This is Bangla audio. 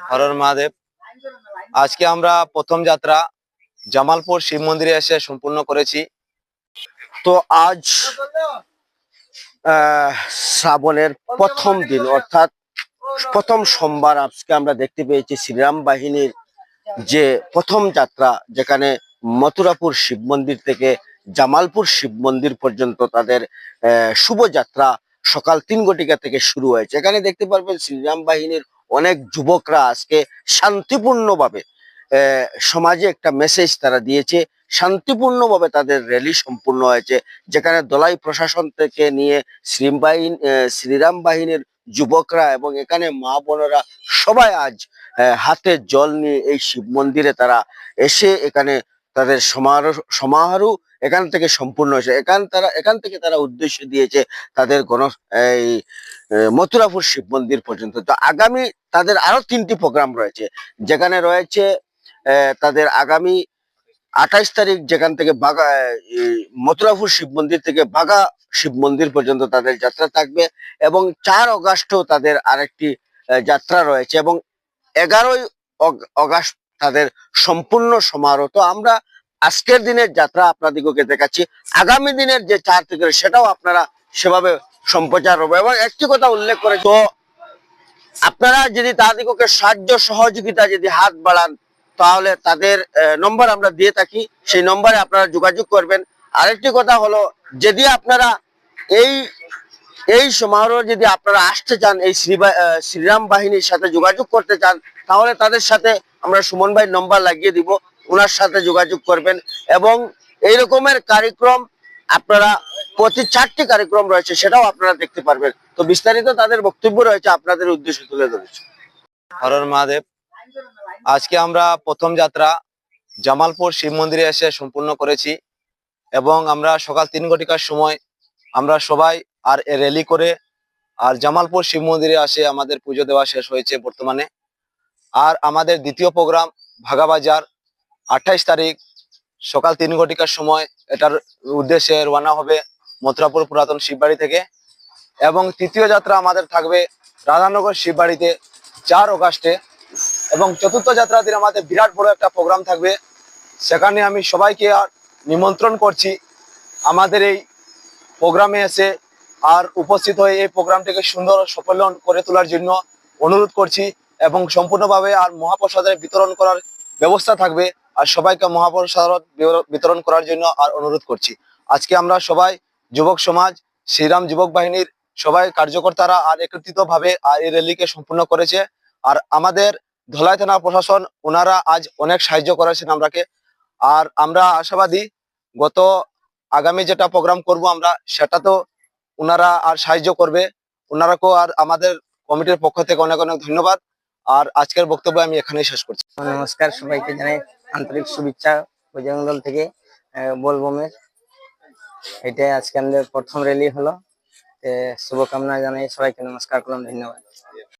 হরর মহাদেব। আজকে আমরা প্রথম যাত্রা জামালপুর শিব মন্দিরে এসে সম্পূর্ণ করেছি। তো আজ শ্রাবণের প্রথম দিন, অর্থাৎ প্রথম সোমবার আজকে আমরা দেখতে পেয়েছি শ্রীরাম বাহিনীর যে প্রথম যাত্রা, যেখানে মথুরাপুর শিব মন্দির থেকে জামালপুর শিব মন্দির পর্যন্ত তাদের শুভযাত্রা সকাল তিন ঘটিকা থেকে শুরু হয়েছে। এখানে দেখতে পারবেন শ্রীরাম বাহিনীর অনেক যুবকরা আজকে শান্তিপূর্ণভাবে সমাজে একটা মেসেজ তারা দিয়েছে। শান্তিপূর্ণভাবে তাদের র্যালি সম্পূর্ণ হয়েছে। যেখানে দলাই প্রশাসন থেকে নিয়ে শ্রীম বাহিনী শ্রীরাম বাহিনীর যুবকরা এবং এখানে মা বোনেরা সবাই আজ হাতে জল নিয়ে এই শিব মন্দিরে তারা এসে এখানে তাদের সমারোহ সমারোহ এখান থেকে সম্পূর্ণ হয়েছে। এখান তারা এখান থেকে তারা উদ্দেশ্য দিয়েছে তাদের গণ এই মথুরাপুর শিব মন্দির পর্যন্ত। তো আগামী তাদের আরও তিনটি প্রোগ্রাম রয়েছে। যেখানে রয়েছে তাদের আগামী আঠাইশ তারিখ যেখান থেকে বাগা মথুরাপুর শিব মন্দির থেকে বাগা শিব মন্দির পর্যন্ত তাদের যাত্রা থাকবে এবং চার অগাস্টও তাদের আরেকটি যাত্রা রয়েছে এবং এগারোই অগ- অগাস্ট তাদের সম্পূর্ণ সমারোহ। তো আমরা আজকের দিনের যাত্রা আপনাদিগকে দেখাচ্ছি। আগামী দিনের যে চার থেকে সেটাও আপনারা সেভাবে সম্প্রচার হবে এবং একটি কথা উল্লেখ করে তো আপনারা যদি তাদিগকে সাহায্য সহযোগিতা যদি হাত বাড়ান, তাহলে তাদের নম্বর আমরা দিয়ে থাকি। সেই নম্বরে আপনারা যোগাযোগ করবেন। আরেকটি কথা হলো, যদি আপনারা এই এই সমারোহ যদি আপনারা আসতে চান, এই শ্রীরাম বাহিনীর সাথে যোগাযোগ করতে চান, তাহলে তাদের সাথে আমরা সুমন ভাই নম্বর লাগিয়ে দিব। ওনার সাথে যোগাযোগ করবেন এবং এই রকমের কার্যক্রম আপনারা প্রতি চারটি কার্যক্রম রয়েছে সেটাও আপনারা দেখতে পারবেন। তো বিস্তারিত তাদের বক্তব্য রয়েছে, আপনাদের উদ্দেশ্যে তুলে ধরেছে। হরর মহাদেব, আজকে আমরা প্রথম যাত্রা জামালপুর শিব মন্দিরে এসে সম্পূর্ণ করেছি এবং আমরা সকাল তিন ঘটিকার সময় আমরা সবাই আর র্যালি করে আর জামালপুর শিব মন্দিরে আসে আমাদের পুজো দেওয়া শেষ হয়েছে বর্তমানে। আর আমাদের দ্বিতীয় প্রোগ্রাম ভাগাবাজার আঠাইশ তারিখ সকাল তিন ঘটিকার সময় এটার উদ্দেশ্যে রওনা হবে মথুরাপুর পুরাতন শিববাড়ি থেকে। এবং তৃতীয় যাত্রা আমাদের থাকবে রাধানগর শিববাড়িতে চার অগাস্টে। এবং চতুর্থ যাত্রা দিন আমাদের বিরাট বড় একটা প্রোগ্রাম থাকবে। সেখানে আমি সবাইকে আর নিমন্ত্রণ করছি আমাদের এই প্রোগ্রামে এসে আর উপস্থিত হয়ে এই প্রোগ্রামটিকে সুন্দর সফল করে তোলার জন্য অনুরোধ করছি এবং সম্পূর্ণভাবে আর মহাপ্রসাদের বিতরণ করার ব্যবস্থা থাকবে। আর সবাইকে মহাপ্রসাদ বিতরণ করার জন্য আর অনুরোধ করছি। আজকে আমরা সবাই যুবক সমাজ, শ্রীরাম যুবক বাহিনীর সবাই কার্যকর্তারা আর একত্রিত ভাবে আর এই র্যালিকে সম্পূর্ণ করেছে। আর আমাদের ধলাই থানা প্রশাসন, ওনারা আজ অনেক সাহায্য করেছেন আমরাকে। আর আমরা আশাবাদী, গত আগামী যেটা প্রোগ্রাম করব আমরা সেটা তো ওনারা আর সাহায্য করবে। ওনারাকেও আর আমাদের কমিটির পক্ষ থেকে অনেক অনেক ধন্যবাদ। আর আজকের বক্তব্য আমি এখানেই শেষ করছি। নমস্কার সবাইকে জানাই। আন্তরিক শুভেচ্ছা বজরংদল থেকে আহ, বোলবমের এটাই আজকে আমাদের প্রথম র্যালি হলো। শুভকামনা জানাই সবাইকে নমস্কার করলাম ধন্যবাদ।